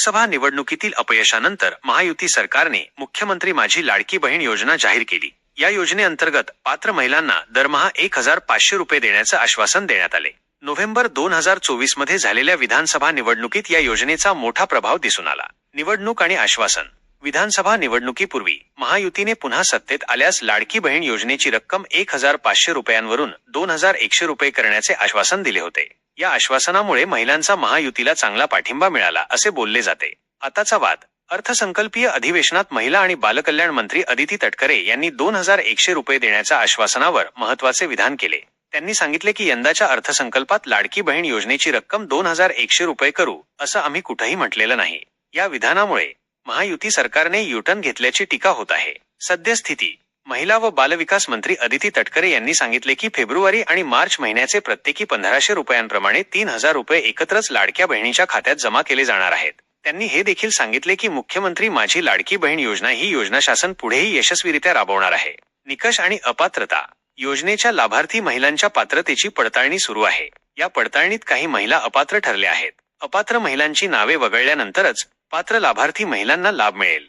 लोकसभा निवडणुकीतील अपयशानंतर महायुती सरकारने मुख्यमंत्री माझी लाडकी बहीण योजना जाहीर केली. या योजनेअंतर्गत पात्र महिलांना दरमहा एक हजार पाचशे रुपये देण्याचं आश्वासन देण्यात आले. नोव्हेंबर दोन हजार चोवीसमध्ये झालेल्या विधानसभा निवडणुकीत या योजनेचा मोठा प्रभाव दिसून आला. निवडणूक आणि आश्वासन. विधानसभा निवडणुकीपूर्वी महायुतीने पुन्हा सत्तेत आल्यास लाडकी बहीण योजनेची रक्कम एक हजार पाचशे रुपयांवरून दोन हजार एकशे रुपये करण्याचे आश्वासन दिले होते. या आश्वासनामुळे महिलांचा महायुतीला चांगला पाठिंबा मिळाला असे बोलले जाते. आताचा वाद. अर्थसंकल्पीय अधिवेशनात महिला आणि बालकल्याण मंत्री अदिती तटकरे यांनी दोन हजार एकशे रुपये देण्याच्या आश्वासनावर महत्त्वाचे विधान केले. त्यांनी सांगितले की यंदाच्या अर्थसंकल्पात लाडकी बहीण योजनेची रक्कम दोन हजार एकशे रुपये करू असं आम्ही कुठंही म्हटलेलं नाही. या विधानामुळे महायुती सरकारने युटर्न घेतल्याची टीका होत आहे. सद्यस्थिती महिला व बालविकास मंत्री अदिती तटकरे यांनी सांगितले की फेब्रुवारी आणि मार्च महिन्याचे प्रत्येकी पंधराशे रुपयांप्रमाणे तीन हजार रुपये एकत्रच लाडक्या बहिणीच्या खात्यात जमा केले जाणार आहेत. त्यांनी हे देखील सांगितले की मुख्यमंत्री माझी लाडकी बहीण योजना ही योजना शासन पुढेही यशस्वीरित्या राबवणार आहे. निकष आणि अपात्रता. योजनेच्या लाभार्थी महिलांच्या पात्रतेची पडताळणी सुरू आहे. या पडताळणीत काही महिला अपात्र ठरल्या आहेत. अपात्र महिलांची नावे वगळल्यानंतरच पात्र लाभार्थी महिलांना लाभ मिळेल.